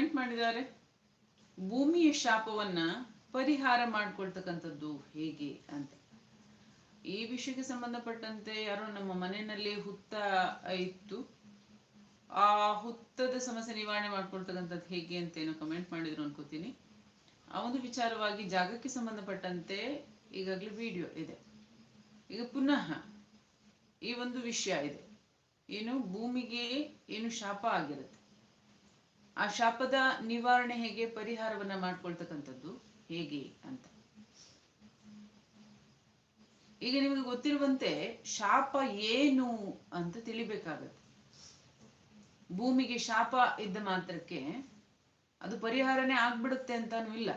Comment ಮಾಡಿದ್ದಾರೆ? ಭೂಮಿಯ ಶಾಪವನ್ನ ಪರಿಹಾರ ಮಾಡ್ಕೊಳ್ತಕ್ಕಂಥದ್ದು ಹೇಗೆ ಅಂತ. ಈ ವಿಷಯಕ್ಕೆ ಸಂಬಂಧಪಟ್ಟಂತೆ ಯಾರೋ ನಮ್ಮ ಮನೆಯಲ್ಲಿ ಹುತ್ತ ಇತ್ತು. ಆ ಹುತ್ತದ ಸಮಸ್ಯೆ ನಿವಾರಣೆ ಮಾಡ್ಕೊಳ್ತಕ್ಕಂಥದ್ದು ಹೇಗೆ ಅಂತ ಏನೋ ಕಮೆಂಟ್ ಮಾಡಿದ್ರು ಅನ್ಕೋತೀನಿ. ಆ ಒಂದು ವಿಚಾರವಾಗಿ ಜಾಗಕ್ಕೆ ಸಂಬಂಧಪಟ್ಟಂತೆ ಈಗಾಗಲೇ ವಿಡಿಯೋ ಇದೆ. ಈಗ ಪುನಃ ಈ ಒಂದು ವಿಷಯ ಇದೆ. ಏನು ಭೂಮಿಗೆ ಏನು ಶಾಪ ಆಗಿರುತ್ತೆ? ಆ ಶಾಪದ ನಿವಾರಣೆ ಹೇಗೆ ಪರಿಹಾರವನ್ನ ಮಾಡ್ಕೊಳ್ತಕ್ಕಂಥದ್ದು ಹೇಗೆ ಅಂತ. ಈಗ ನಿಮಗೆ ಗೊತ್ತಿರುವಂತೆ ಶಾಪ ಏನು ಅಂತ ತಿಳಿಬೇಕಾಗತ್ತೆ. ಭೂಮಿಗೆ ಶಾಪ ಇದ್ದ ಮಾತ್ರಕ್ಕೆ ಅದು ಪರಿಹಾರನೇ ಆಗ್ಬಿಡುತ್ತೆ ಅಂತಾನು ಇಲ್ಲ.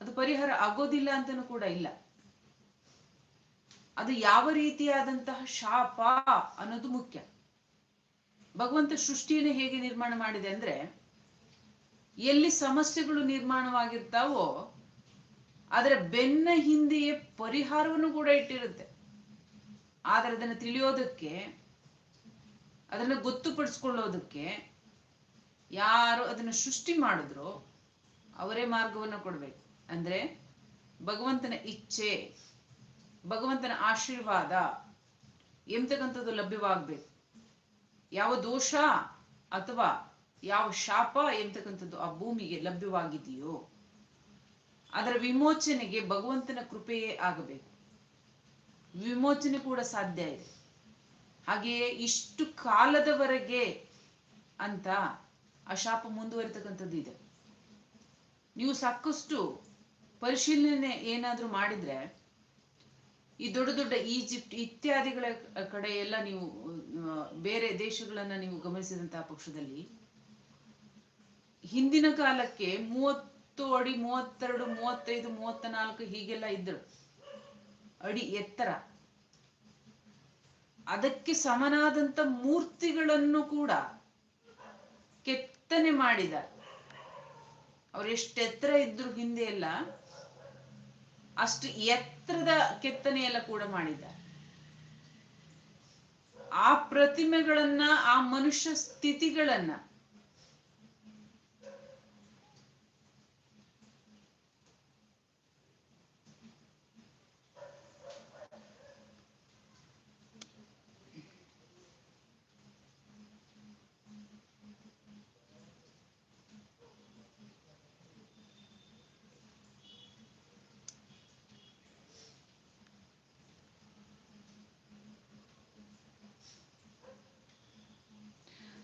ಅದು ಪರಿಹಾರ ಆಗೋದಿಲ್ಲ ಅಂತಾನು ಕೂಡ ಇಲ್ಲ. ಅದು ಯಾವ ರೀತಿಯಾದಂತಹ ಶಾಪ ಅನ್ನೋದು ಮುಖ್ಯ. ಭಗವಂತ ಸೃಷ್ಟಿಯನ್ನು ಹೇಗೆ ನಿರ್ಮಾಣ ಮಾಡಿದೆ ಅಂದ್ರೆ ಎಲ್ಲಿ ಸಮಸ್ಯೆಗಳು ನಿರ್ಮಾಣವಾಗಿರ್ತಾವೋ ಅದರ ಬೆನ್ನ ಹಿಂದೆಯೇ ಪರಿಹಾರವನ್ನು ಕೂಡ ಇಟ್ಟಿರುತ್ತೆ. ಆದರೆ ಅದನ್ನು ತಿಳಿಯೋದಕ್ಕೆ, ಅದನ್ನು ಗೊತ್ತುಪಡಿಸ್ಕೊಳ್ಳೋದಕ್ಕೆ ಯಾರು ಅದನ್ನು ಸೃಷ್ಟಿ ಮಾಡಿದ್ರೋ ಅವರೇ ಮಾರ್ಗವನ್ನು ಕೊಡಬೇಕು. ಅಂದ್ರೆ ಭಗವಂತನ ಇಚ್ಛೆ, ಭಗವಂತನ ಆಶೀರ್ವಾದ ಎಂತಕ್ಕಂಥದ್ದು ಲಭ್ಯವಾಗಬೇಕು. ಯಾವ ದೋಷ ಅಥವಾ ಯಾವ ಶಾಪ ಎಂತಕ್ಕಂಥದ್ದು ಆ ಭೂಮಿಗೆ ಲಭ್ಯವಾಗಿದೆಯೋ ಅದರ ವಿಮೋಚನೆಗೆ ಭಗವಂತನ ಕೃಪೆಯೇ ಆಗಬೇಕು. ವಿಮೋಚನೆ ಕೂಡ ಸಾಧ್ಯ ಇದೆ. ಹಾಗೆಯೇ ಇಷ್ಟು ಕಾಲದವರೆಗೆ ಅಂತ ಆ ಶಾಪ ಮುಂದುವರಿತಕ್ಕಂಥದ್ದು ಇದೆ. ನೀವು ಸಾಕಷ್ಟು ಪರಿಶೀಲನೆ ಏನಾದರೂ ಮಾಡಿದ್ರೆ ಈ ದೊಡ್ಡ ದೊಡ್ಡ ಈಜಿಪ್ಟ್ ಇತ್ಯಾದಿಗಳ ಕಡೆ ಎಲ್ಲ ನೀವು ಬೇರೆ ದೇಶಗಳನ್ನ ನೀವು ಗಮನಿಸಿದಂತಹ ಪಕ್ಷದಲ್ಲಿ ಹಿಂದಿನ ಕಾಲಕ್ಕೆ ಮೂವತ್ತು ಅಡಿ, ಮೂವತ್ತೆರಡು, ಮೂವತ್ತೈದು ಮೂವತ್ತ ನಾಲ್ಕು ಹೀಗೆಲ್ಲ ಇದ್ದರು. ಅಡಿ ಎತ್ತರ. ಅದಕ್ಕೆ ಸಮನಾದಂತ ಮೂರ್ತಿಗಳನ್ನು ಕೂಡ ಕೆತ್ತನೆ ಮಾಡಿದ ಅವ್ರು ಎಷ್ಟು ಎತ್ತರ ಇದ್ರು ಹಿಂದೆ ಎಲ್ಲ ಅಷ್ಟು ಎತ್ತರದ ಕೆತ್ತನೆ ಎಲ್ಲ ಕೂಡ ಮಾಡಿದ ಆ ಪ್ರತಿಮೆಗಳನ್ನ, ಆ ಮನುಷ್ಯ ಸ್ಥಿತಿಗಳನ್ನ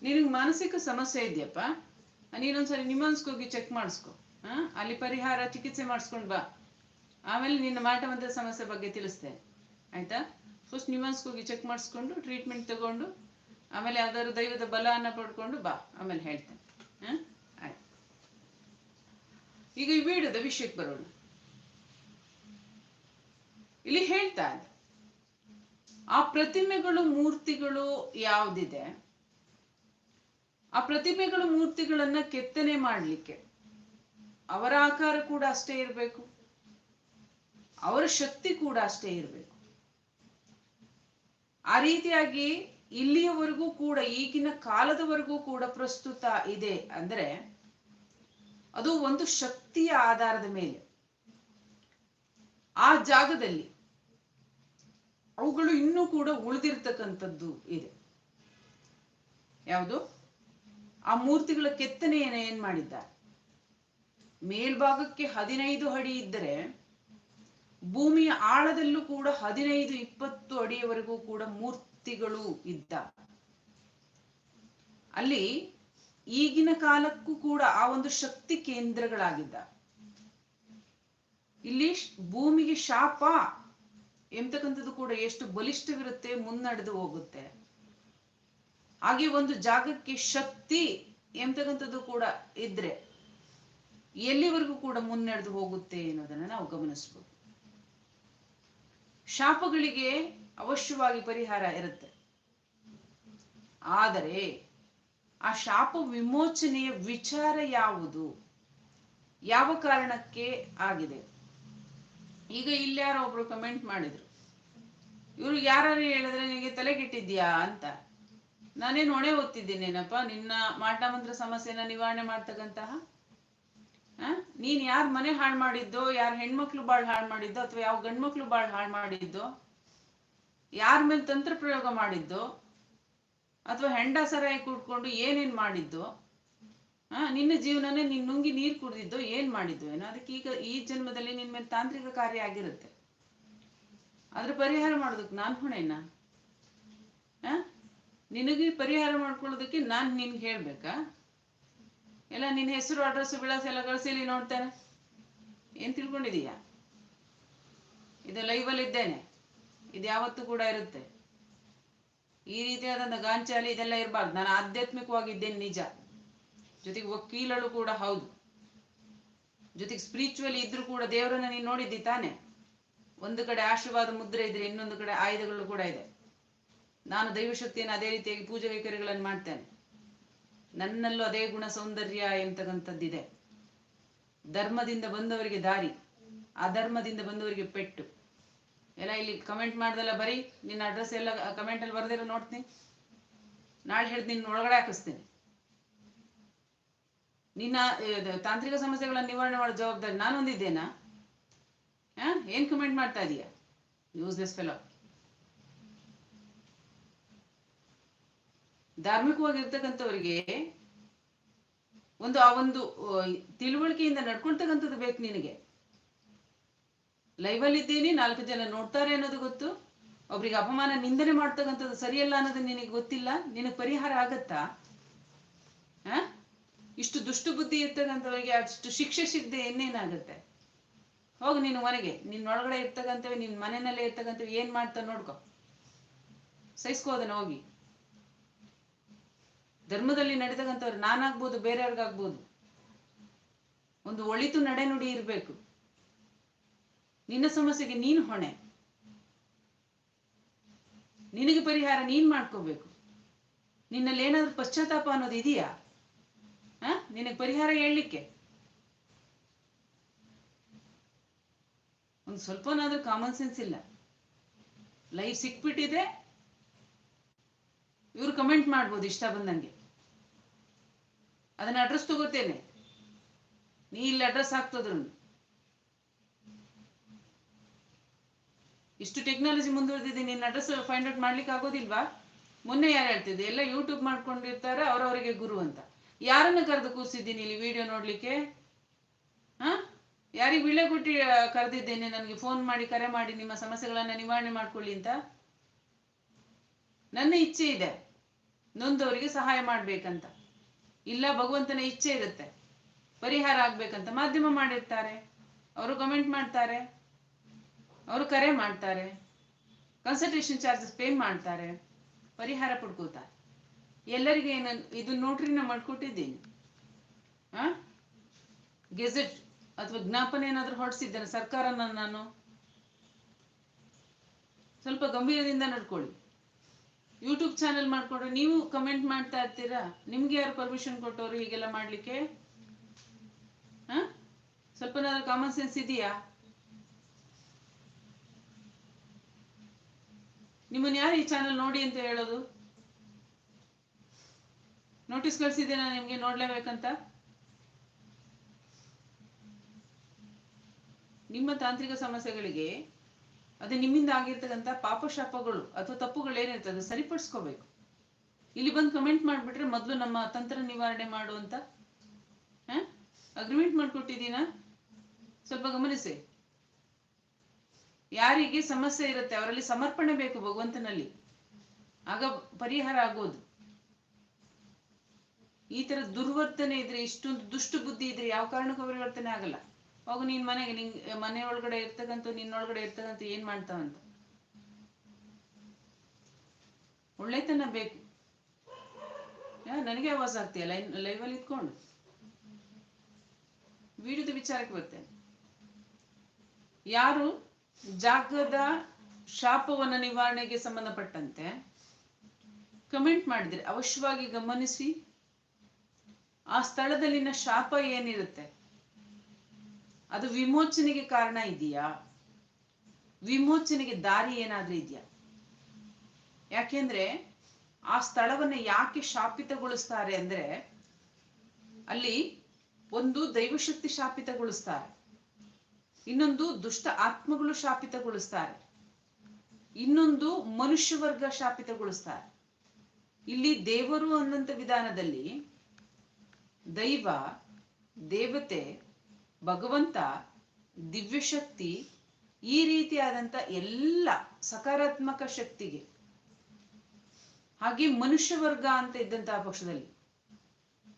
ನಿನಗೆ ಮಾನಸಿಕ ಸಮಸ್ಯೆ ಇದೆಯಪ್ಪ? ನೀನೊಂದ್ಸರಿ ನಿಮ್ಮನ್ಸ್ಕೋಗಿ ಚೆಕ್ ಮಾಡಿಸ್ಕೊ. ಹಾ ಅಲ್ಲಿ ಪರಿಹಾರ ಚಿಕಿತ್ಸೆ ಮಾಡಿಸ್ಕೊಂಡು ಬಾ. ಆಮೇಲೆ ನಿನ್ನ ಮಾಟಮಂತ್ರ ಸಮಸ್ಯೆ ಬಗ್ಗೆ ತಿಳಿಸ್ತೇನೆ. ಆಯ್ತಾ? ಫಸ್ಟ್ ನಿಮ್ಮನ್ಸ್ಕೋಗಿ ಚೆಕ್ ಮಾಡಿಸ್ಕೊಂಡು ಟ್ರೀಟ್ಮೆಂಟ್ ತಗೊಂಡು, ಆಮೇಲೆ ಯಾವ್ದಾದ್ರು ದೈವದ ಬಲವನ್ನ ಪಡ್ಕೊಂಡು ಬಾ. ಆಮೇಲೆ ಹೇಳ್ತೇನೆ. ಹಾ ಆಯ್ತು. ಈಗ ಈ ವಿಡಿಯೋದ ವಿಷಯಕ್ಕೆ ಬರೋಣ. ಇಲ್ಲಿ ಹೇಳ್ತಾ ಆ ಪ್ರತಿಮೆಗಳು, ಮೂರ್ತಿಗಳು ಯಾವ್ದಿದೆ? ಆ ಪ್ರತಿಮೆಗಳು ಮೂರ್ತಿಗಳನ್ನ ಕೆತ್ತನೆ ಮಾಡಲಿಕ್ಕೆ. ಅವರ ಆಕಾರ ಕೂಡ ಅಷ್ಟೇ ಇರಬೇಕು. ಅವರ ಶಕ್ತಿ ಕೂಡ ಅಷ್ಟೇ ಇರಬೇಕು. ಆ ರೀತಿಯಾಗಿ ಇಲ್ಲಿಯವರೆಗೂ ಕೂಡ, ಈಗಿನ ಕಾಲದವರೆಗೂ ಕೂಡ ಪ್ರಸ್ತುತ ಇದೆ ಅಂದ್ರೆ ಅದು ಒಂದು ಶಕ್ತಿಯ ಆಧಾರದ ಮೇಲೆ. ಆ ಜಾಗದಲ್ಲಿ ಅವುಗಳು ಇನ್ನೂ ಕೂಡ ಉಳಿದಿರ್ತಕ್ಕಂಥದ್ದು ಇದೆ. ಯಾವುದು? ಆ ಮೂರ್ತಿಗಳ ಕೆತ್ತನೆಯನ್ನು ಏನ್ ಮಾಡಿದ್ದಾರೆ? ಮೇಲ್ಭಾಗಕ್ಕೆ ಹದಿನೈದು ಅಡಿ ಇದ್ದರೆ ಭೂಮಿಯ ಆಳದಲ್ಲೂ ಕೂಡ ಹದಿನೈದು, ಇಪ್ಪತ್ತು ಅಡಿಯವರೆಗೂ ಕೂಡ ಮೂರ್ತಿಗಳು ಇದ್ದ. ಅಲ್ಲಿ ಈಗಿನ ಕಾಲಕ್ಕೂ ಕೂಡ ಆ ಒಂದು ಶಕ್ತಿ ಕೇಂದ್ರಗಳಾಗಿದ್ದ. ಇಲ್ಲಿ ಭೂಮಿಗೆ ಶಾಪ ಎಂತಕ್ಕಂಥದ್ದು ಕೂಡ ಎಷ್ಟು ಬಲಿಷ್ಠವಿರುತ್ತೆ, ಮುನ್ನಡೆದು ಹೋಗುತ್ತೆ. ಹಾಗೆ ಒಂದು ಜಾಗಕ್ಕೆ ಶಕ್ತಿ ಎಂತಕ್ಕಂಥದ್ದು ಕೂಡ ಇದ್ರೆ ಎಲ್ಲಿವರೆಗೂ ಕೂಡ ಮುನ್ನಡೆದು ಹೋಗುತ್ತೆ ಅನ್ನೋದನ್ನ ನಾವು ಗಮನಿಸ್ಬೋದು. ಶಾಪಗಳಿಗೆ ಅವಶ್ಯವಾಗಿ ಪರಿಹಾರ ಇರುತ್ತೆ. ಆದರೆ ಆ ಶಾಪ ವಿಮೋಚನೆಯ ವಿಚಾರ ಯಾವುದು? ಯಾವ ಕಾರಣಕ್ಕೆ ಆಗಿದೆ? ಈಗ ಇಲ್ಲಿ ಯಾರೋ ಒಬ್ರು ಕಮೆಂಟ್ ಮಾಡಿದ್ರು. ಇವ್ರು ಯಾರು ಹೇಳಿದ್ರೆ ನಿನಗೆ ತಲೆಗೆಟ್ಟಿದ್ಯಾ ಅಂತ. ನಾನೇನು ಹೊಣೆ ಓದ್ತಿದ್ದೀನೇನಪ್ಪ? ನಿನ್ನ ಮಾಟ ಮಂತ್ರ ಸಮಸ್ಯೆನ ನಿವಾರಣೆ ಮಾಡ್ತಕ್ಕಂತಹ? ನೀನ್ ಯಾರ್ ಮನೆ ಹಾಳು ಮಾಡಿದ್ದೋ, ಯಾರ್ ಹೆಣ್ಮಕ್ಳು ಬಾಳ್ ಹಾಳು ಮಾಡಿದ್ದೋ, ಅಥವಾ ಯಾವ ಗಂಡ್ಮಕ್ಳು ಬಾಳ್ ಹಾಳು ಮಾಡಿದ್ದೋ, ಯಾರ ಮೇಲೆ ತಂತ್ರ ಪ್ರಯೋಗ ಮಾಡಿದ್ದೋ, ಅಥವಾ ಹೆಂಡ ಸರಾಯಿ ಕೂಡ್ಕೊಂಡು ಏನೇನ್ ಮಾಡಿದ್ದು ಆ ನಿನ್ನ ಜೀವನನೇ ನೀನ್ ನುಂಗಿ ನೀರ್ ಕುಡ್ದಿದ್ದು ಏನ್ ಮಾಡಿದ್ದು ಏನೋ? ಅದಕ್ಕೆ ಈಗ ಈ ಜನ್ಮದಲ್ಲಿ ನಿನ್ ಮೇಲೆ ತಾಂತ್ರಿಕ ಕಾರ್ಯ ಆಗಿರುತ್ತೆ. ಅದ್ರ ಪರಿಹಾರ ಮಾಡೋದಕ್ಕೆ ನಾನ್ ಹೊಣೆನಾ? ನಿನಗೆ ಪರಿಹಾರ ಮಾಡ್ಕೊಳ್ಳೋದಕ್ಕೆ ನಾನು ನಿನ್ಗೆ ಹೇಳ್ಬೇಕಾ? ಎಲ್ಲ ನಿನ್ನ ಹೆಸರು ಅಡ್ರೆಸ್ ವಿಳಾಸ ಎಲ್ಲ ಕಳಿಸಿ ಇಲ್ಲಿ ನೋಡ್ತೇನೆ. ಏನ್ ತಿಳ್ಕೊಂಡಿದೀಯ? ಇದು ಲೈವಲ್ಲಿ ಇದ್ದೇನೆ. ಇದು ಯಾವತ್ತೂ ಕೂಡ ಇರುತ್ತೆ. ಈ ರೀತಿಯಾದಂಥ ಗಾಂಚಾಲಿ ಇದೆಲ್ಲ ಇರಬಾರ್ದು. ನಾನು ಆಧ್ಯಾತ್ಮಿಕವಾಗಿದ್ದೇನೆ ನಿಜ. ಜೊತೆಗೆ ವಕೀಲಳು ಕೂಡ ಹೌದು. ಜೊತೆಗೆ ಸ್ಪಿರಿಚುವಲಿ ಇದ್ರೂ ಕೂಡ ದೇವರನ್ನ ನೀನು ನೋಡಿದ್ದಿ ತಾನೆ? ಒಂದು ಕಡೆ ಆಶೀರ್ವಾದ, ಮುದ್ರೆ ಇದ್ರೆ ಇನ್ನೊಂದು ಕಡೆ ಆಯುಧಗಳು ಕೂಡ ಇದೆ. ನಾನು ದೈವಶಕ್ತಿಯನ್ನು ಅದೇ ರೀತಿಯಾಗಿ ಪೂಜೆ ಕೈಕರ್ಯಗಳನ್ನು ಮಾಡ್ತೇನೆ. ನನ್ನಲ್ಲೂ ಅದೇ ಗುಣ ಸೌಂದರ್ಯ ಎಂತಕ್ಕಂಥದ್ದಿದೆ. ಧರ್ಮದಿಂದ ಬಂದವರಿಗೆ ದಾರಿ ಅಧರ್ಮದಿಂದ ಬಂದವರಿಗೆ ಪೆಟ್ಟು. ಎಲ್ಲ ಇಲ್ಲಿ ಕಮೆಂಟ್ ಮಾಡ್ದಲ್ಲ ಬರೀ, ನಿನ್ನ ಅಡ್ರೆಸ್ ಎಲ್ಲ ಕಮೆಂಟಲ್ಲಿ ಬರ್ದಿರೋ ನೋಡ್ತೀನಿ. ನಾಳೆ ಹೇಳಿದ ನಿನ್ನ ಒಳಗಡೆ ಹಾಕಿಸ್ತೀನಿ. ನಿನ್ನ ತಾಂತ್ರಿಕ ಸಮಸ್ಯೆಗಳನ್ನು ನಿವಾರಣೆ ಮಾಡೋ ಜವಾಬ್ದಾರಿ ನಾನು ಹೊಂದಿದ್ದೇನಾ ಏನ್ ಕಮೆಂಟ್ ಮಾಡ್ತಾ ಇದೀಯ? ಯೂಸ್ಲೆಸ್ ಫೆಲೋ ಧಾರ್ಮಿಕವಾಗಿರ್ತಕ್ಕಂಥವ್ರಿಗೆ ಒಂದು ಆ ಒಂದು ತಿಳುವಳಿಕೆಯಿಂದ ನಡ್ಕೊಳ್ತಕ್ಕಂಥದ್ದು ಬೇಕು ನಿನಗೆ. ಲೈವಲ್ಲಿ ಇದ್ದೀನಿ, ನಾಲ್ಕು ಜನ ನೋಡ್ತಾರೆ ಅನ್ನೋದು ಗೊತ್ತು. ಒಬ್ರಿಗೆ ಅಪಮಾನ, ನಿಂದನೆ ಮಾಡ್ತಕ್ಕಂಥದ್ದು ಸರಿಯಲ್ಲ ಅನ್ನೋದು ನಿನಗೆ ಗೊತ್ತಿಲ್ಲ. ನಿನಗೆ ಪರಿಹಾರ ಆಗತ್ತಾ? ಆ? ಇಷ್ಟು ದುಷ್ಟು ಬುದ್ಧಿ ಇರ್ತಕ್ಕಂಥವರಿಗೆ ಅಷ್ಟು ಶಿಕ್ಷೆ ಸಿಗದೆ ಇನ್ನೇನಾಗುತ್ತೆ? ಹೋಗು ನೀನು ಮನೆಗೆ. ನಿನ್ನೊಳಗಡೆ ಇರ್ತಕ್ಕಂಥವೆ, ನಿನ್ನ ಮನೆಯಲ್ಲೇ ಇರ್ತಕ್ಕಂಥವು, ಏನ್ ಮಾಡ್ತಾ ನೋಡ್ಕೊ. ಸಹಿಸ್ಕೋದನ್ನ ಹೋಗಿ. ಧರ್ಮದಲ್ಲಿ ನಡೆತಕ್ಕಂಥವ್ರು ನಾನಾಗ್ಬೋದು, ಬೇರೆಯವ್ರಿಗಾಗ್ಬೋದು. ಒಂದು ಒಳಿತು ನಡೆನುಡಿ ಇರಬೇಕು. ನಿನ್ನ ಸಮಸ್ಯೆಗೆ ನೀನು ಹೊಣೆ. ನಿನಗೆ ಪರಿಹಾರ ನೀನ್ ಮಾಡ್ಕೋಬೇಕು. ನಿನ್ನಲ್ಲಿ ಏನಾದ್ರೂ ಪಶ್ಚಾತ್ತಾಪ ಅನ್ನೋದು ಇದೆಯಾ? ಆ ನಿನಗೆ ಪರಿಹಾರ ಹೇಳಲಿಕ್ಕೆ? ಒಂದು ಸ್ವಲ್ಪನಾದ್ರೂ ಕಾಮನ್ ಸೆನ್ಸ್ ಇಲ್ಲ. ಲೈಫ್ ಸಿಕ್ಬಿಟ್ಟಿದೆ. ಇವ್ರು ಕಮೆಂಟ್ ಮಾಡ್ಬೋದು, ಇಷ್ಟ ಬಂದಂಗೆ. ಅದನ್ನ ಅಡ್ರೆಸ್ ತಗೋತೇನೆ. ನೀ ಇಲ್ಲಿ ಅಡ್ರೆಸ್ ಹಾಕ್ತದ್ರು ಇಷ್ಟು ಟೆಕ್ನಾಲಜಿ ಮುಂದುವರೆದಿದೆ, ನಿನ್ನ ಅಡ್ರೆಸ್ ಫೈಂಡ್ ಔಟ್ ಮಾಡ್ಲಿಕ್ಕೆ ಆಗೋದಿಲ್ವಾ? ಮೊನ್ನೆ ಯಾರು ಹೇಳ್ತಿದ್ದೆ, ಎಲ್ಲ ಯೂಟ್ಯೂಬ್ ಮಾಡ್ಕೊಂಡಿರ್ತಾರೆ, ಅವ್ರವರಿಗೆ ಗುರು ಅಂತ. ಯಾರನ್ನ ಕರೆದು ಕೂರಿಸಿದ್ದೀನಿ ಇಲ್ಲಿ ವಿಡಿಯೋ ನೋಡ್ಲಿಕ್ಕೆ? ಹಾ? ಯಾರಿಗೆ ವಿಳೆ ಕೊಟ್ಟಿ ಕರೆದಿದ್ದೇನೆ ನನಗೆ ಫೋನ್ ಮಾಡಿ, ಕರೆ ಮಾಡಿ, ನಿಮ್ಮ ಸಮಸ್ಯೆಗಳನ್ನ ನಿವಾರಣೆ ಮಾಡ್ಕೊಳ್ಳಿ ಅಂತ? ನನ್ನ ಇಚ್ಛೆ ಇದೆ. ನೊಂದವರಿಗೆ ಸಹಾಯ ಮಾಡ್ಬೇಕಂತ. ಇಲ್ಲ ಭಗವಂತನ ಇಚ್ಛೆ ಇರುತ್ತೆ. ಪರಿಹಾರ ಆಗ್ಬೇಕಂತ ಮಾಧ್ಯಮ ಮಾಡಿರ್ತಾರೆ. ಅವರು ಕಮೆಂಟ್ ಮಾಡ್ತಾರೆ. ಅವರು ಕರೆ ಮಾಡ್ತಾರೆ. ಕನ್ಸಲ್ಟೇಷನ್ ಚಾರ್ಜಸ್ ಪೇ ಮಾಡ್ತಾರೆ. ಪರಿಹಾರ ಪಡ್ಕೋತಾರೆ ಎಲ್ಲರಿಗೆ ಏನ ಇದು ನೋಟ್ರಿ ನಾ ಮಾಡ್ಕೊಟ್ಟಿದ್ದೀನಿ. ಆ? ಗೆಜೆಟ್ ಅಥವಾ ಜ್ಞಾಪನೆ ಏನಾದ್ರೂ ಹೊರಡಿಸಿದ್ದೇನೆ ಸರ್ಕಾರನ ನಾನು. ಸ್ವಲ್ಪ ಗಂಭೀರದಿಂದ ನಡ್ಕೊಳ್ಳಿ. ಯೂಟ್ಯೂಬ್ ಚಾನೆಲ್ ಮಾಡ್ಕೊಂಡ್ರೆ ನೀವು ಕಮೆಂಟ್ ಮಾಡ್ತಾ ಇರ್ತೀರಾ? ನಿಮ್ಗೆ ಯಾರು ಪರ್ಮಿಷನ್ ಕೊಟ್ಟವರು ಹೀಗೆಲ್ಲ ಮಾಡ್ಲಿಕ್ಕೆ? ಸ್ವಲ್ಪ ಕಾಮನ್ ಸೆನ್ಸ್ ಇದೆಯಾ? ನಿಮ್ಮನ್ನ ಯಾರು ಈ ಚಾನೆಲ್ ನೋಡಿ ಅಂತ ಹೇಳೋದು? ನೋಟಿಸ್ ಕಳ್ಸಿದ್ದೇನಾ ನಿಮ್ಗೆ? ನೋಡ್ಲೇಬೇಕಂತ? ನಿಮ್ಮ ತಾಂತ್ರಿಕ ಸಮಸ್ಯೆಗಳಿಗೆ ಅದು ನಿಮ್ಮಿಂದ ಆಗಿರ್ತಕ್ಕಂಥ ಪಾಪಶಾಪಗಳು ಅಥವಾ ತಪ್ಪುಗಳು ಏನಿರ್ತದೆ ಅದು ಸರಿಪಡಿಸ್ಕೋಬೇಕು. ಇಲ್ಲಿ ಬಂದು ಕಮೆಂಟ್ ಮಾಡ್ಬಿಟ್ರೆ ಮೊದಲು ನಮ್ಮ ತಂತ್ರ ನಿವಾರಣೆ ಮಾಡುವಂತ ಅಗ್ರಿಮೆಂಟ್ ಮಾಡ್ಕೊಟ್ಟಿದ್ದೀನಾ? ಸ್ವಲ್ಪ ಗಮನಿಸಿ. ಯಾರಿಗೆ ಸಮಸ್ಯೆ ಇರುತ್ತೆ ಅವರಲ್ಲಿ ಸಮರ್ಪಣೆ ಬೇಕು ಭಗವಂತನಲ್ಲಿ. ಆಗ ಪರಿಹಾರ ಆಗೋದು. ಈ ತರ ದುರ್ವರ್ತನೆ ಇದ್ರೆ, ಇಷ್ಟೊಂದು ದುಷ್ಟ ಬುದ್ಧಿ ಇದ್ರೆ ಯಾವ ಕಾರಣಕ್ಕೂ ಪರಿವರ್ತನೆ ಆಗಲ್ಲ. ಹೋಗು, ನೀನ್ ಮನೆಗೆ, ನಿಂಗ್, ಮನೆ ಒಳಗಡೆ ಇರ್ತಕ್ಕಂಥ ನಿನ್ನೊಳಗಡೆ ಇರ್ತಕ್ಕಂಥ ಏನ್ ಮಾಡ್ತಾವಂತ ಒಳ್ಳೆತನ ಬೇಕು. ನನಗೆ ಅವಾಸ ಆಗ್ತೀಯ? ಲೈನ್ ಲೈವಲ್ಲಿ ಇತ್ಕೊಂಡು ವಿಡಿಯೋದ ವಿಚಾರಕ್ಕೆ ಬರ್ತೇನೆ. ಯಾರು ಜಾಗದ ಶಾಪವನ್ನ ನಿವಾರಣೆಗೆ ಸಂಬಂಧಪಟ್ಟಂತೆ ಕಮೆಂಟ್ ಮಾಡಿದ್ರೆ, ಅವಶ್ಯವಾಗಿ ಗಮನಿಸಿ, ಆ ಸ್ಥಳದಲ್ಲಿನ ಶಾಪ ಏನಿರುತ್ತೆ? ಅದು ವಿಮೋಚನೆಗೆ ಕಾರಣ ಇದೆಯಾ? ವಿಮೋಚನೆಗೆ ದಾರಿ ಏನಾದ್ರೂ ಇದೆಯಾ? ಯಾಕೆಂದ್ರೆ ಆ ಸ್ಥಳವನ್ನ ಯಾಕೆ ಶಾಪಿತಗೊಳಿಸ್ತಾರೆ ಅಂದ್ರೆ ಅಲ್ಲಿ ಒಂದು ದೈವಶಕ್ತಿ ಶಾಪಿತಗೊಳಿಸ್ತಾರೆ, ಇನ್ನೊಂದು ದುಷ್ಟ ಆತ್ಮಗಳು ಶಾಪಿತಗೊಳಿಸ್ತಾರೆ, ಇನ್ನೊಂದು ಮನುಷ್ಯ ವರ್ಗ ಶಾಪಿತಗೊಳಿಸ್ತಾರೆ. ಇಲ್ಲಿ ದೇವರು ಅನ್ನಂತ ವಿಧಾನದಲ್ಲಿ ದೈವ, ದೇವತೆ ಭಗವಂತ ದಿವ್ಯಶಕ್ತಿ ಈ ರೀತಿಯಾದಂತ ಎಲ್ಲ ಸಕಾರಾತ್ಮಕ ಶಕ್ತಿಗೆ, ಹಾಗೆ ಮನುಷ್ಯ ವರ್ಗ ಅಂತ ಇದ್ದಂತಹ ಪಕ್ಷದಲ್ಲಿ,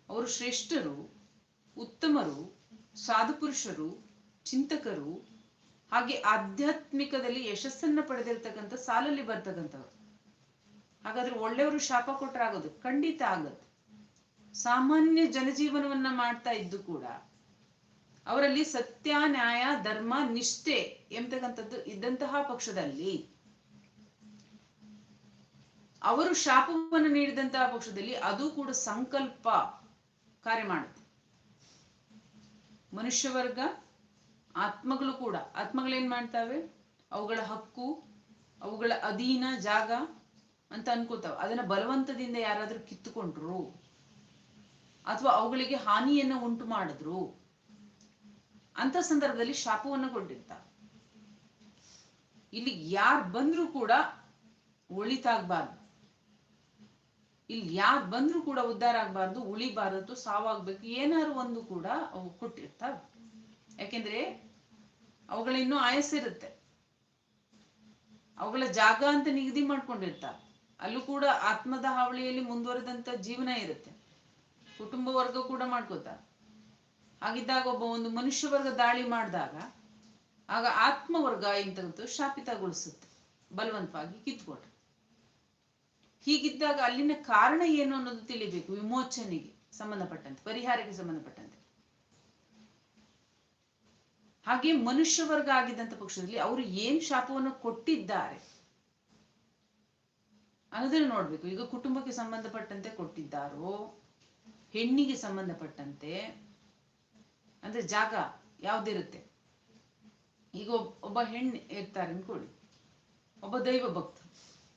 ಅವರು ಶ್ರೇಷ್ಠರು, ಉತ್ತಮರು ಸಾಧುಪುರುಷರು ಚಿಂತಕರು, ಹಾಗೆ ಆಧ್ಯಾತ್ಮಿಕದಲ್ಲಿ ಯಶಸ್ಸನ್ನ ಪಡೆದಿರ್ತಕ್ಕಂಥ ಸಾಲಲ್ಲಿ ಬರ್ತಕ್ಕಂಥವ್ರು. ಹಾಗಾದ್ರೆ ಒಳ್ಳೆಯವರು ಶಾಪ ಕೊಟ್ರೆ ಆಗೋದು ಖಂಡಿತ ಆಗತ್ತೆ ಸಾಮಾನ್ಯ ಜನಜೀವನವನ್ನ ಮಾಡ್ತಾ ಇದ್ದು ಕೂಡ ಅವರಲ್ಲಿ ಸತ್ಯ, ನ್ಯಾಯ, ಧರ್ಮ, ನಿಷ್ಠೆ ಎಂಬತಕ್ಕಂಥದ್ದು ಇದ್ದಂತಹ ಪಕ್ಷದಲ್ಲಿ ಅವರು ಶಾಪವನ್ನು ನೀಡಿದಂತಹ ಪಕ್ಷದಲ್ಲಿ ಅದು ಕೂಡ ಸಂಕಲ್ಪ ಕಾರ್ಯ ಮಾಡುತ್ತೆ. ಮನುಷ್ಯ ವರ್ಗ ಆತ್ಮಗಳು ಕೂಡ, ಆತ್ಮಗಳೇನ್ ಮಾಡ್ತಾವೆ? ಅವುಗಳ ಹಕ್ಕು, ಅವುಗಳ ಅಧೀನ ಜಾಗ ಅಂತ ಅನ್ಕೋತಾವ ಅದನ್ನ ಬಲವಂತದಿಂದ ಯಾರಾದ್ರೂ ಕಿತ್ತುಕೊಂಡ್ರು ಅಥವಾ ಅವುಗಳಿಗೆ ಹಾನಿಯನ್ನ ಉಂಟು ಮಾಡಿದ್ರು ಅಂತ ಸಂದರ್ಭದಲ್ಲಿ ಶಾಪವನ್ನು ಕೊಟ್ಟಿರ್ತಾರೆ. ಇಲ್ಲಿ ಯಾರು ಬಂದ್ರೂ ಕೂಡ ಒಳಿತಾಗಬಾರ್ದು ಇಲ್ಲಿ ಯಾರು ಬಂದ್ರೂ ಕೂಡ ಉದ್ಧಾರ ಆಗ್ಬಾರ್ದು, ಉಳಿಬಾರದು, ಸಾವಾಗ್ಬೇಕು ಏನಾರು ಒಂದು ಕೂಡ ಅವು ಕೊಟ್ಟಿರ್ತಾವ. ಯಾಕೆಂದ್ರೆ ಅವುಗಳ ಇನ್ನೂ ಆಯಸ್ಸಿರುತ್ತೆ ಅವುಗಳ ಜಾಗ ಅಂತ ನಿಗದಿ ಮಾಡ್ಕೊಂಡಿರ್ತಾವ ಅಲ್ಲೂ ಕೂಡ ಆತ್ಮದ ಹಾವಳಿಯಲ್ಲಿ ಮುಂದುವರೆದಂತ ಜೀವನ ಇರುತ್ತೆ. ಕುಟುಂಬ ವರ್ಗ ಕೂಡ ಮಾಡ್ಕೋತಾರೆ. ಹಾಗಿದ್ದಾಗ ಒಬ್ಬ ಒಂದು ಮನುಷ್ಯ ವರ್ಗ ದಾಳಿ ಮಾಡಿದಾಗ ಆಗ ಆತ್ಮ ವರ್ಗ ಇಂಥದ್ದು ಶಾಪಿತಗೊಳಿಸುತ್ತೆ, ಬಲವಂತವಾಗಿ ಕಿತ್ಕೊಟ್ರೆ ಹೀಗಿದ್ದಾಗ ಅಲ್ಲಿನ ಕಾರಣ ಏನು ಅನ್ನೋದು ತಿಳಿಬೇಕು ವಿಮೋಚನೆಗೆ ಸಂಬಂಧಪಟ್ಟಂತೆ, ಪರಿಹಾರಕ್ಕೆ ಸಂಬಂಧಪಟ್ಟಂತೆ. ಹಾಗೆ ಮನುಷ್ಯ ವರ್ಗ ಆಗಿದ್ದಂಥ ಪಕ್ಷದಲ್ಲಿ ಅವರು ಏನ್ ಶಾಪವನ್ನು ಕೊಟ್ಟಿದ್ದಾರೆ ಅನ್ನೋದನ್ನ ನೋಡ್ಬೇಕು. ಈಗ ಕುಟುಂಬಕ್ಕೆ ಸಂಬಂಧಪಟ್ಟಂತೆ ಕೊಟ್ಟಿದ್ದಾರೋ, ಹೆಣ್ಣಿಗೆ ಸಂಬಂಧಪಟ್ಟಂತೆ ಅಂದ್ರೆ ಜಾಗ ಯಾವ್ದಿರುತ್ತೆ? ಈಗ ಒಬ್ಬ ಹೆಣ್ಣು ಇರ್ತಾರೆ ಅನ್ಕೊಳ್ಳಿ. ಒಬ್ಬ ದೈವ ಭಕ್ತ.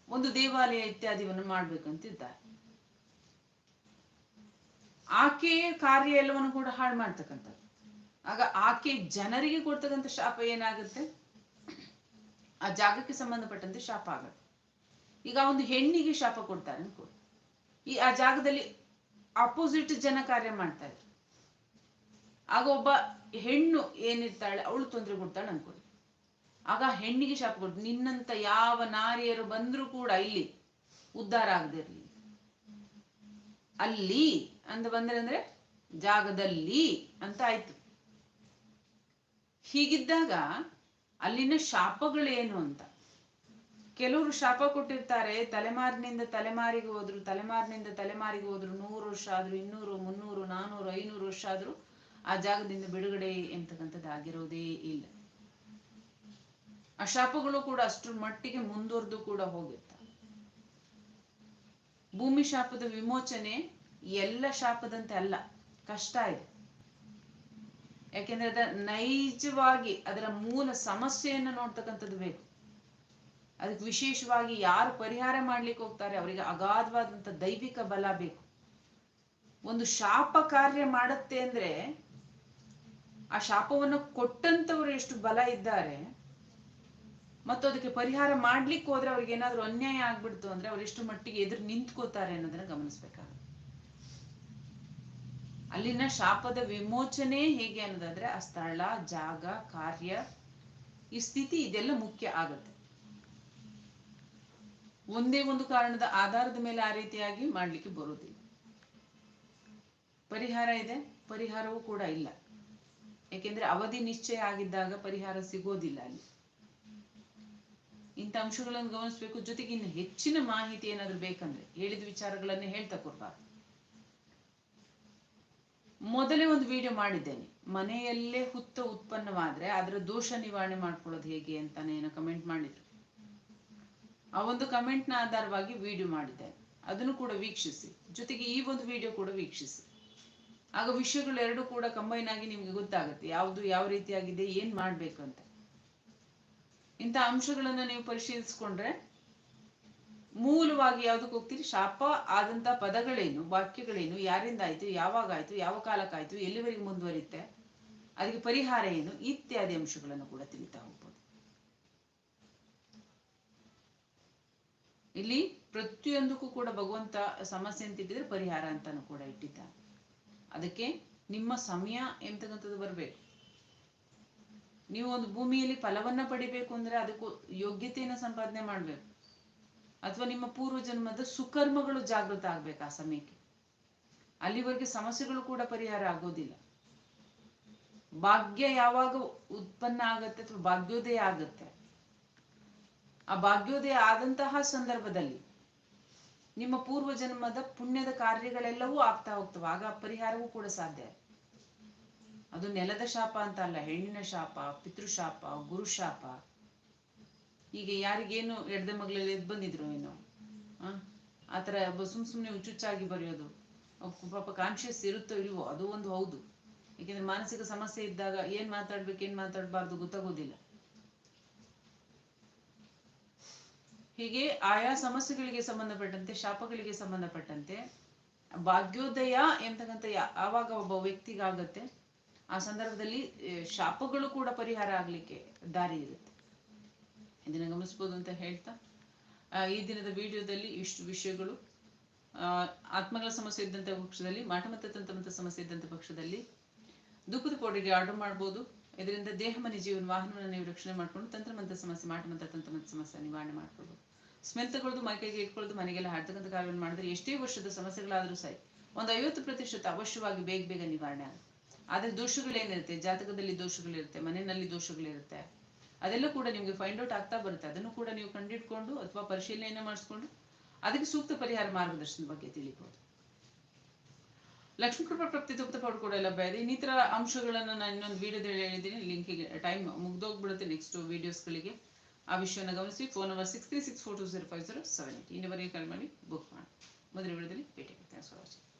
ಒಂದು ದೇವಾಲಯ ಇತ್ಯಾದಿವನ್ನು ಮಾಡ್ಬೇಕಂತಿದ್ದಾರೆ. ಆಕೆಯ ಕಾರ್ಯ ಎಲ್ಲವನ್ನು ಕೂಡ ಹಾಳು ಮಾಡ್ತಕ್ಕಂಥದ್ದು. ಆಗ ಆಕೆ ಜನರಿಗೆ ಕೊಡ್ತಕ್ಕಂಥ ಶಾಪ ಏನಾಗುತ್ತೆ? ಆ ಜಾಗಕ್ಕೆ ಸಂಬಂಧಪಟ್ಟಂತೆ ಶಾಪ ಆಗತ್ತೆ. ಈಗ ಒಂದು ಹೆಣ್ಣಿಗೆ ಶಾಪ ಕೊಡ್ತಾರೆ ಅನ್ಕೊಳ್ಳಿ. ಈ ಆ ಜಾಗದಲ್ಲಿ ಅಪೋಸಿಟ್ ಜನ ಕಾರ್ಯ ಮಾಡ್ತಾ ಇದ್ರು ಆಗ ಒಬ್ಬ ಹೆಣ್ಣು ಏನಿರ್ತಾಳೆ, ಅವಳು ತೊಂದರೆ ಕೊಡ್ತಾಳೆ ಅನ್ಕೊಳ್ಳಿ ಆಗ ಹೆಣ್ಣಿಗೆ ಶಾಪ ಕೊಡ್ತು. ನಿನ್ನಂತ ಯಾವ ನಾರಿಯರು ಬಂದ್ರೂ ಕೂಡ ಇಲ್ಲಿ ಉದ್ಧಾರ ಆಗದಿರ್ಲಿ ಅಲ್ಲಿ ಅಂತ ಬಂದ್ರೆ ಅಂದ್ರೆ ಜಾಗದಲ್ಲಿ ಅಂತ ಆಯ್ತು. ಹೀಗಿದ್ದಾಗ ಅಲ್ಲಿನ ಶಾಪಗಳೇನು ಅಂತ? ಕೆಲವರು ಶಾಪ ಕೊಟ್ಟಿರ್ತಾರೆ, ತಲೆಮಾರಿನಿಂದ ತಲೆಮಾರಿಗೆ ಹೋದ್ರು, ತಲೆಮಾರಿನಿಂದ ತಲೆಮಾರಿಗೆ ಹೋದ್ರು, ನೂರು ವರ್ಷ ಆದ್ರೂ, ಇನ್ನೂರು, ಮುನ್ನೂರು, ನಾನೂರು, ಐನೂರು ವರ್ಷ ಆದ್ರೂ ಆ ಜಾಗದಿಂದ ಬಿಡುಗಡೆ ಎಂತಕ್ಕಂಥದ್ದು ಆಗಿರೋದೇ ಇಲ್ಲ. ಆ ಶಾಪಗಳು ಕೂಡ ಅಷ್ಟರ ಮಟ್ಟಿಗೆ ಮುಂದುವರೆದು ಕೂಡ ಹೋಗುತ್ತೆ. ಭೂಮಿ ಶಾಪದ ವಿಮೋಚನೆ ಎಲ್ಲ ಶಾಪದಂತೆ ಅಲ್ಲ, ಕಷ್ಟ ಇದೆ. ಯಾಕೆಂದ್ರೆ ಅದ ನೈಜವಾಗಿ ಅದರ ಮೂಲ ಸಮಸ್ಯೆಯನ್ನು ನೋಡ್ತಕ್ಕಂಥದ್ದು ಬೇಕು. ಅದಕ್ಕೆ ವಿಶೇಷವಾಗಿ ಯಾರು ಪರಿಹಾರ ಮಾಡ್ಲಿಕ್ಕೆ ಹೋಗ್ತಾರೆ, ಅವರಿಗೆ ಅಗಾಧವಾದಂತ ದೈವಿಕ ಬಲ ಬೇಕು. ಒಂದು ಶಾಪ ಕಾರ್ಯ ಮಾಡುತ್ತೆ ಅಂದ್ರೆ ಆ ಶಾಪವನ್ನು ಕೊಟ್ಟಂತವ್ರು ಎಷ್ಟು ಬಲ ಇದ್ದಾರೆ, ಮತ್ತು ಅದಕ್ಕೆ ಪರಿಹಾರ ಮಾಡ್ಲಿಕ್ಕೆ ಹೋದ್ರೆ ಅವ್ರಿಗೆ ಏನಾದ್ರೂ ಅನ್ಯಾಯ ಆಗ್ಬಿಡ್ತು ಅಂದ್ರೆ ಅವ್ರು ಎಷ್ಟು ಮಟ್ಟಿಗೆ ಎದುರು ನಿಂತ್ಕೋತಾರೆ ಅನ್ನೋದನ್ನ ಗಮನಿಸ್ಬೇಕಾಗುತ್ತೆ. ಅಲ್ಲಿನ ಶಾಪದ ವಿಮೋಚನೆ ಹೇಗೆ ಅನ್ನೋದಾದ್ರೆ, ಆ ಸ್ಥಳ, ಜಾಗ, ಕಾರ್ಯ, ಈ ಸ್ಥಿತಿ ಇದೆಲ್ಲ ಮುಖ್ಯ ಆಗತ್ತೆ. ಒಂದೇ ಒಂದು ಕಾರಣದ ಆಧಾರದ ಮೇಲೆ ಆ ರೀತಿಯಾಗಿ ಮಾಡ್ಲಿಕ್ಕೆ ಬರುವುದಿಲ್ಲ. ಪರಿಹಾರ ಇದೆ, ಪರಿಹಾರವೂ ಕೂಡ ಇಲ್ಲ. ಯಾಕೆಂದ್ರೆ ಅವಧಿ ನಿಶ್ಚಯ ಆಗಿದ್ದಾಗ ಪರಿಹಾರ ಸಿಗೋದಿಲ್ಲ ಅಲ್ಲಿ. ಇಂಥ ಅಂಶಗಳನ್ನು ಗಮನಿಸಬೇಕು. ಜೊತೆಗೆ ಇನ್ನು ಹೆಚ್ಚಿನ ಮಾಹಿತಿ ಏನಾದ್ರು ಬೇಕಂದ್ರೆ ಹೇಳಿದ ವಿಚಾರಗಳನ್ನು ಹೇಳ್ತಾ ಕೊಡ್ಬಾರ್ದು ಮೊದಲೇ ಒಂದು ವಿಡಿಯೋ ಮಾಡಿದ್ದೇನೆ. ಮನೆಯಲ್ಲೇ ಹುತ್ತ ಉತ್ಪನ್ನವಾದ್ರೆ ಅದರ ದೋಷ ನಿವಾರಣೆ ಮಾಡ್ಕೊಳ್ಳೋದು ಹೇಗೆ ಅಂತಾನೆ ಏನೋ ಕಮೆಂಟ್ ಮಾಡಿದ್ರು. ಆ ಒಂದು ಕಮೆಂಟ್ನ ಆಧಾರವಾಗಿ ವಿಡಿಯೋ ಮಾಡಿದ್ದೇನೆ. ಅದನ್ನು ಕೂಡ ವೀಕ್ಷಿಸಿ. ಜೊತೆಗೆ ಈ ಒಂದು ವಿಡಿಯೋ ಕೂಡ ವೀಕ್ಷಿಸಿ. ಆಗ ವಿಷಯಗಳು ಎರಡು ಕೂಡ ಕಂಬೈನ್ ಆಗಿ ನಿಮ್ಗೆ ಗೊತ್ತಾಗುತ್ತೆ. ಯಾವುದು ಯಾವ ರೀತಿಯಾಗಿದೆ, ಏನ್ ಮಾಡ್ಬೇಕು ಅಂತ. ಇಂಥ ಅಂಶಗಳನ್ನ ನೀವು ಪರಿಶೀಲಿಸ್ಕೊಂಡ್ರೆ ಮೂಲವಾಗಿ ಯಾವ್ದಕ್ಕೆ ಹೋಗ್ತೀರಿ? ಶಾಪ ಆದಂತ ಪದಗಳೇನು, ವಾಕ್ಯಗಳೇನು ಯಾರಿಂದ ಆಯ್ತು ಯಾವಾಗ ಆಯ್ತು ಯಾವ ಕಾಲಕ್ಕಾಯ್ತು, ಎಲ್ಲಿವರೆಗೆ ಮುಂದುವರಿಯುತ್ತೆ, ಅದಕ್ಕೆ ಪರಿಹಾರ ಏನು, ಇತ್ಯಾದಿ ಅಂಶಗಳನ್ನು ಕೂಡ ತಿಳಿತಾ ಹೋಗ್ಬೋದು. ಇಲ್ಲಿ ಪ್ರತಿಯೊಂದಕ್ಕೂ ಕೂಡ ಭಗವಂತ ಸಮಸ್ಯೆ ಅಂತ ಇಟ್ಟಿದ್ರೆ ಪರಿಹಾರ ಅಂತಾನು ಕೂಡ ಇಟ್ಟಿದ್ದಾನೆ. ಅದಕ್ಕೆ ನಿಮ್ಮ ಸಮಯ ಎಂತಕ್ಕಂಥದ್ದು ಬರಬೇಕು. ನೀವು ಒಂದು ಭೂಮಿಯಲ್ಲಿ ಫಲವನ್ನ ಪಡಿಬೇಕು ಅಂದ್ರೆ ಅದಕ್ಕೂ ಯೋಗ್ಯತೆಯನ್ನು ಸಂಪಾದನೆ ಮಾಡ್ಬೇಕು. ಅಥವಾ ನಿಮ್ಮ ಪೂರ್ವ ಜನ್ಮದ ಸುಕರ್ಮಗಳು ಜಾಗೃತ ಆಗ್ಬೇಕು ಆ ಸಮಯಕ್ಕೆ. ಅಲ್ಲಿವರೆಗೆ ಸಮಸ್ಯೆಗಳು ಕೂಡ ಪರಿಹಾರ ಆಗೋದಿಲ್ಲ. ಭಾಗ್ಯ ಯಾವಾಗ ಉತ್ಪನ್ನ ಆಗತ್ತೆ ಅಥವಾ ಭಾಗ್ಯೋದಯ ಆಗತ್ತೆ. ಆ ಭಾಗ್ಯೋದಯ ಆದಂತಹ ಸಂದರ್ಭದಲ್ಲಿ ನಿಮ್ಮ ಪೂರ್ವ ಜನ್ಮದ ಪುಣ್ಯದ ಕಾರ್ಯಗಳೆಲ್ಲವೂ ಆಗ್ತಾ ಹೋಗ್ತವೆ. ಆಗ ಪರಿಹಾರವೂ ಕೂಡ ಸಾಧ್ಯ. ಅದು ನೆಲದ ಶಾಪ ಅಂತ ಅಲ್ಲ, ಹೆಣ್ಣಿನ ಶಾಪ, ಪಿತೃಶಾಪ, ಗುರುಶಾಪ. ಈಗ ಯಾರಿಗೇನು ಎಡದ ಮಗಳಲ್ಲಿ ಎದ್ದು ಬಂದಿದ್ರು ಏನೋ. ಆ ಥರ ಸುಮ್ ಸುಮ್ಮನೆ ಹುಚ್ಚುಚ್ಚಾಗಿ ಬರೆಯೋದು. ಪಾಪ ಕಾನ್ಶಿಯಸ್ ಇರುತ್ತೋ ಇಲ್ವೋ, ಅದು ಒಂದು ಹೌದು. ಯಾಕೆಂದ್ರೆ ಮಾನಸಿಕ ಸಮಸ್ಯೆ ಇದ್ದಾಗ ಏನ್ ಮಾತಾಡ್ಬೇಕು, ಏನ್ ಮಾತಾಡಬಾರ್ದು ಗೊತ್ತಾಗೋದಿಲ್ಲ. ಹೀಗೆ ಆಯಾ ಸಮಸ್ಯೆಗಳಿಗೆ ಸಂಬಂಧಪಟ್ಟಂತೆ, ಶಾಪಗಳಿಗೆ ಸಂಬಂಧಪಟ್ಟಂತೆ, ಭಾಗ್ಯೋದಯ ಎಂತಕ್ಕಂಥ ಆವಾಗ ಒಬ್ಬ ವ್ಯಕ್ತಿಗಾಗತ್ತೆ, ಆ ಸಂದರ್ಭದಲ್ಲಿ ಶಾಪಗಳು ಕೂಡ ಪರಿಹಾರ ಆಗ್ಲಿಕ್ಕೆ ದಾರಿ ಇರುತ್ತೆ. ಇದನ್ನ ಗಮನಿಸ್ಬೋದು ಅಂತ ಹೇಳ್ತಾ ಈ ದಿನದ ವಿಡಿಯೋದಲ್ಲಿ ಇಷ್ಟು ವಿಷಯಗಳು. ಆತ್ಮಗಳ ಸಮಸ್ಯೆ ಇದ್ದಂಥ ಪಕ್ಷದಲ್ಲಿ ಮಾಟ ಮತ್ತು ತಂತ್ರಮಂತ್ರ ಸಮಸ್ಯೆ ಇದ್ದಂಥ ಪಕ್ಷದಲ್ಲಿ, ದುಃಖದ ಪೌಡರ್ಗೆ ಆರ್ಡರ್ ಮಾಡ್ಬೋದು. ಇದರಿಂದ ದೇಹ, ಮನೆ, ಜೀವನ, ವಾಹನವನ್ನು ನೀವು ರಕ್ಷಣೆ ಮಾಡ್ಕೊಂಡು ತಂತ್ರಮಂತ್ರ ಸಮಸ್ಯೆ ಮಾಟಮಂತ್ರ ತಂತ್ರಮಂತ್ರ ಸಮಸ್ಯೆ ನಿವಾರಣೆ ಮಾಡ್ಕೊಳ್ಬೋದು. ಸ್ಮೆಲ್ ತಗೊಳ್ಳೋದು ಮೈಕೈಗೆ ಇಟ್ಕೊಳ್ಳೋದು, ಮನೆಗೆಲ್ಲ ಹಾಡ್ತಕ್ಕಂಥ ಕಾರ್ಯವನ್ನು ಮಾಡಿದ್ರೆ ಎಷ್ಟೇ ವರ್ಷದ ಸಮಸ್ಯೆಗಳಾದರೂ ಸರಿ, ಒಂದು ಐವತ್ತು ಪ್ರತಿಶತ ಅವಶ್ಯವಾಗಿ ಬೇಗ ಬೇಗ ನಿವಾರಣೆ ಆಗುತ್ತೆ. ಆದ್ರೆ ದೋಷಗಳೇನಿರುತ್ತೆ? ಜಾತಕದಲ್ಲಿ ದೋಷಗಳಿರುತ್ತೆ, ಮನೆಯಲ್ಲಿ ದೋಷಗಳಿರುತ್ತೆ. ಅದೆಲ್ಲ ಕೂಡ ನಿಮಗೆ ಫೈಂಡ್ ಔಟ್ ಆಗ್ತಾ ಬರುತ್ತೆ. ಅದನ್ನು ಕೂಡ ನೀವು ಕಂಡಿಟ್ಕೊಂಡು ಅಥವಾ ಪರಿಶೀಲನೆ ಮಾಡಿಸ್ಕೊಂಡು ಅದಕ್ಕೆ ಸೂಕ್ತ ಪರಿಹಾರ ಮಾರ್ಗದರ್ಶನದ ಬಗ್ಗೆ ತಿಳಿಬಹುದು ಲಕ್ಷ್ಮೀ ಕೃಪಾ ಪ್ರಾಪ್ತಿ ಕೂಡ ಲಭ್ಯ ಇದೆ ಇನ್ನಿತರ ಅಂಶಗಳನ್ನು ನಾನು ಇನ್ನೊಂದು ವಿಡಿಯೋದಲ್ಲಿ ಹೇಳಿದ್ದೀನಿ. ಲಿಂಕಿಗೆ ಟೈಮ್ ಮುಗ್ದೋಗ್ಬಿಡುತ್ತೆ ನೆಕ್ಸ್ಟ್ ವಿಡಿಯೋಸ್ಗಳಿಗೆ ಆ ವಿಷಯವನ್ನು ಗಮನಿಸಿ. Phone number six three six four two zero five zero seven eight ಇನ್ನವರೆಗೆ call ಮಾಡಿ ಬುಕ್ ಮಾಡಿ. ಮೊದಲ ವಿಡಿಯೋದಲ್ಲಿ ಭೇಟಿ ಆಗ್ತೇನೆ.